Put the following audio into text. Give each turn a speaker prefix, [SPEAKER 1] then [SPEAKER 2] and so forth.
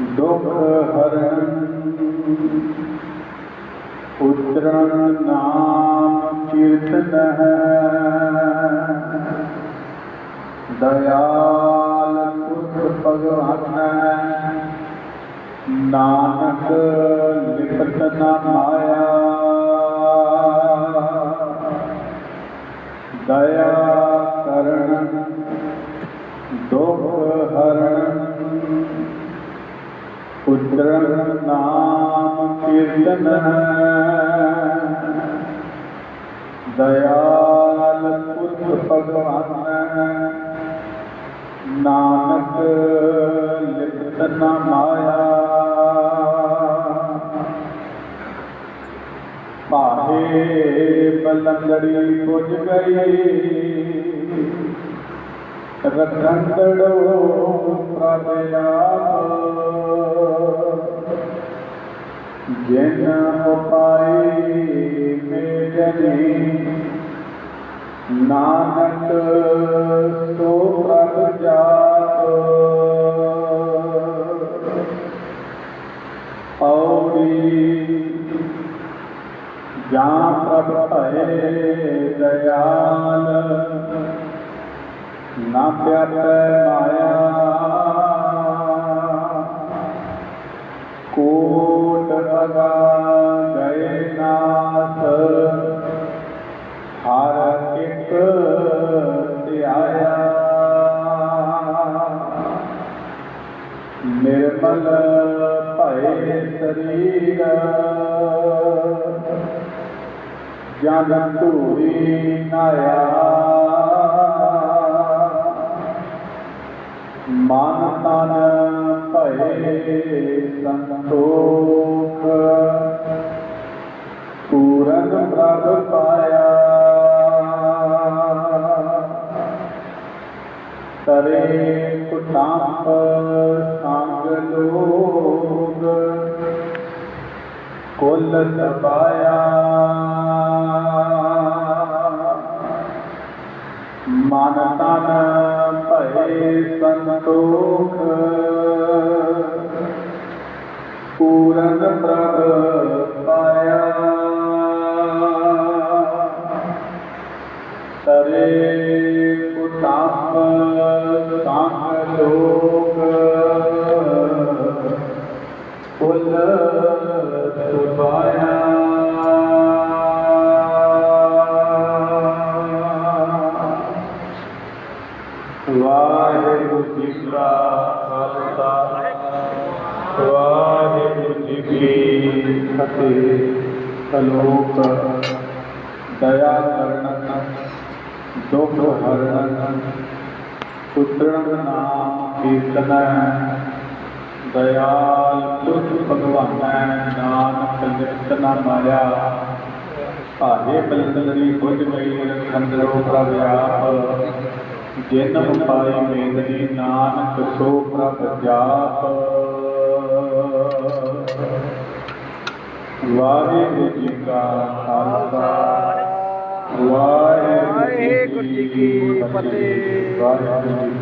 [SPEAKER 1] ਦੁਖ ਹਰਨ ਉਤਰਨ ਨਾਮ ਕੀਰਤਨ ਹੈ ਦਇਆਲ ਪੁਰਖ ਭਗਵਾਨ। ਨਾਨਕ ਲਿਖਤ ਨਾ ਉਤਰਨ ਨਾਮ ਕੀਰਤਨ ਦਇਆਲ ਪੁਰਖ ਭਗਵਾਨ, ਨਾਨਕ ਲਿਖਤ ਨਾ ਮਾਇਆ। ਪਾਹੇ ਬਲੰਗੜੀ ਪੁੱਜ ਗਈ ਰਖੰਡੜੋ ਪ੍ਰਭ ਆਪ। ਜਿਨ ਉਪਾਈ ਮੇਜਨੀ, ਨਾਨਕ ਸੋ ਪ੍ਰਭ ਜਾਪ। ਔੜੀ ਜਾਂ ਪ੍ਰਭ ਭਏ ਦਇਆਲ, ਨਾ ਪਿਆਰੈ ਮਾਇਆ ਨਿਰਮਲ ਭਏ ਸਰੀਰ। ਜਨ ਧੂਰੀ ਨਾਇਆ। ਮਨ ਤਨ ਭਏ ਸੰਤੋਖ। ਪੂਰਨ ਪ੍ਰਭ ਤਰੇ ਕੁਟਾਂਪ ਸੰਗ ਲੋਗ ਕੁਲ ਸਬਾਇਆ ਮਨ ਤਨ ਭਏ ਸੰਤੋਖ। ਪੂਰਨ ਪ੍ਰਭ ਪਾਇਆ। ਤਰੇ ਕੁਟਾਪ ਸੰਗ ਲੋਕ? ਕੁਲ ਸੁਭਾਇਆ। ਵਾਹਿਗੁਰੂ ਜੀ ਕਾ ਖਾਲਸਾ। ਵਾਹਿਗੁਰੂ ਜੀ ਕੀ ਫਤਿਹ। ਸਲੋਕ ਦਇਆ ਕਰਨ ਦੁਖ ਹਰਨ ਪੁੱਤਰਨ ਨਾਮ ਕੀਰਤਨ ਦਇਆਲ ਤੁਧ ਭਗਵਾਨ, ਨਾਨਕ ਨਿਰਤ ਨਾ ਮਾਇਆ ਭਾਗੇ ਬਲੰਦਰੀ ਬੁਝ ਗਈ ਰਖੰਦਰੋ ਪ੍ਰਭ ਆਪ। ਜਿਨ ਉਪਾਈ ਮੇਦਨੀ, ਨਾਨਕ ਸੋ ਪ੍ਰਭ ਜਾਪ। ਵਾਹਿਗੁਰੂ ਜੀ ਕਾ ਖਾਲਸਾ। ਵਾਹਿਗੁਰੂ ਜੀ ਕੀ ਫਤਿਹ।